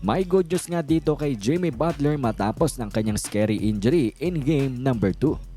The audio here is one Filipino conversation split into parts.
May good news nga dito kay Jimmy Butler matapos ng kanyang scary injury in game number 2.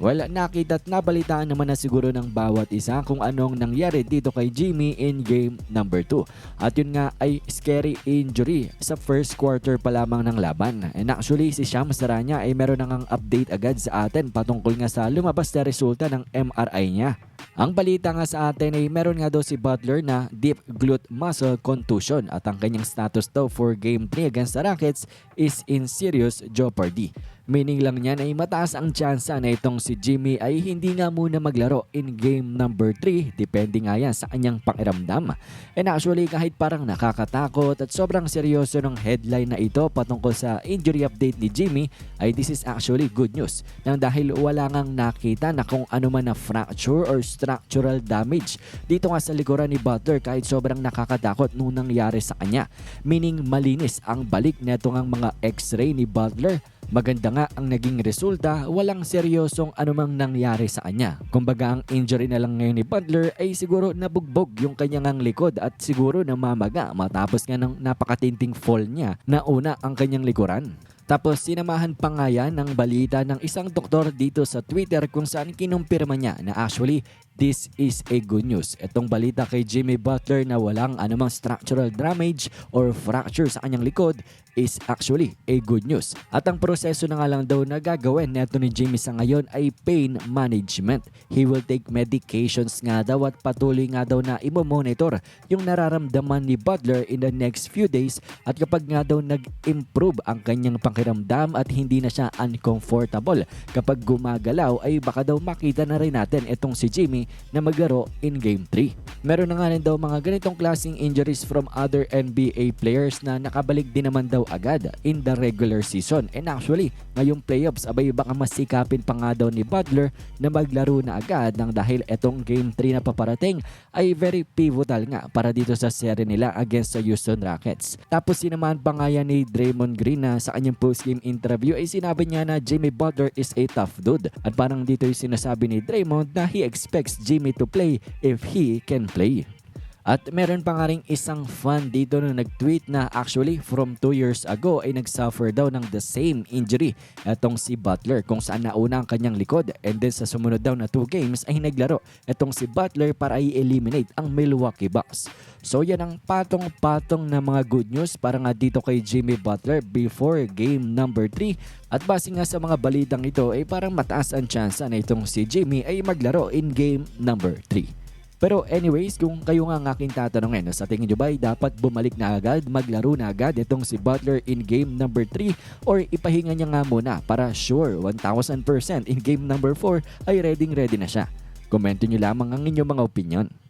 Well, nakita at nabalitaan naman na siguro ng bawat isa kung anong nangyari dito kay Jimmy in game number 2. At yun nga ay scary injury sa first quarter pa lamang ng laban. And actually si Sham Saranya ay meron nang update agad sa atin patungkol nga sa lumabas na resulta ng MRI niya. Ang balita nga sa atin ay meron nga daw si Butler na deep glute muscle contusion at ang kanyang status daw for game 3 against the Rockets is in serious jeopardy. Meaning lang niyan ay mataas ang tsansa na itong si Jimmy ay hindi nga muna maglaro in game number 3 depende nga yan sa kanyang pakiramdam. And actually kahit parang nakakatakot at sobrang seryoso ng headline na ito patungkol sa injury update ni Jimmy ay this is actually good news nang dahil wala ngang nakita na kung ano man na fracture or structural damage dito nga sa likuran ni Butler kahit sobrang nakakatakot nung nangyari sa kanya. Meaning malinis ang balik neto ngang mga x-ray ni Butler Maganda nga ang naging resulta, walang seryosong anumang nangyari sa kanya. Kumbaga ang injury na lang ngayon ni Butler ay siguro nabugbog yung kanyang likod at siguro namamaga matapos nga ng napakatinting fall niya na una ang kanyang likuran. Tapos sinamahan pa nga yan ng balita ng isang doktor dito sa Twitter kung saan kinumpirma niya na actually this is a good news. Itong balita kay Jimmy Butler na walang anumang structural damage or fracture sa kanyang likod is actually a good news. At ang proseso na nga lang daw na gagawin neto ni Jimmy sa ngayon ay pain management. He will take medications nga daw at patuloy nga daw na imo-monitor yung nararamdaman ni Butler in the next few days at kapag nga daw nag-improve ang kanyang pakiramdam at hindi na siya uncomfortable kapag gumagalaw ay baka daw makita na rin natin itong si Jimmy na maglaro in Game 3. Meron na nga rin daw mga ganitong klaseng injuries from other NBA players na nakabalik din naman daw agad in the regular season. And actually, ngayong playoffs, abay baka masikapin pa nga daw ni Butler na maglaro na agad nang dahil etong Game 3 na paparating ay very pivotal nga para dito sa serye nila against sa Houston Rockets. Tapos sinamahan pa nga yan ni Draymond Green na sa kanyang postgame interview ay sinabi niya na Jimmy Butler is a tough dude. At parang dito yung sinasabi ni Draymond na he expects Jimmy to play if he can play. At meron pa nga rin isang fan dito na nag-tweet na actually from 2 years ago ay nagsuffer daw ng the same injury etong si Butler kung saan nauna ang kanyang likod and then sa sumunod daw na 2 games ay naglaro etong si Butler para i-eliminate ang Milwaukee Bucks. So yan ang patong-patong na mga good news para nga dito kay Jimmy Butler before game number 3 at base nga sa mga balitang ito ay parang mataas ang tsansa na itong si Jimmy ay maglaro in game number 3. Pero anyways, kung kayo nga ang aking tatanungin, sa tingin nyo ba dapat bumalik na agad, maglaro na agad itong si Butler in game number 3 or ipahinga niya nga muna para sure 1000% in game number 4 ay ready ready na siya? Komento nyo lamang ang inyong mga opinion.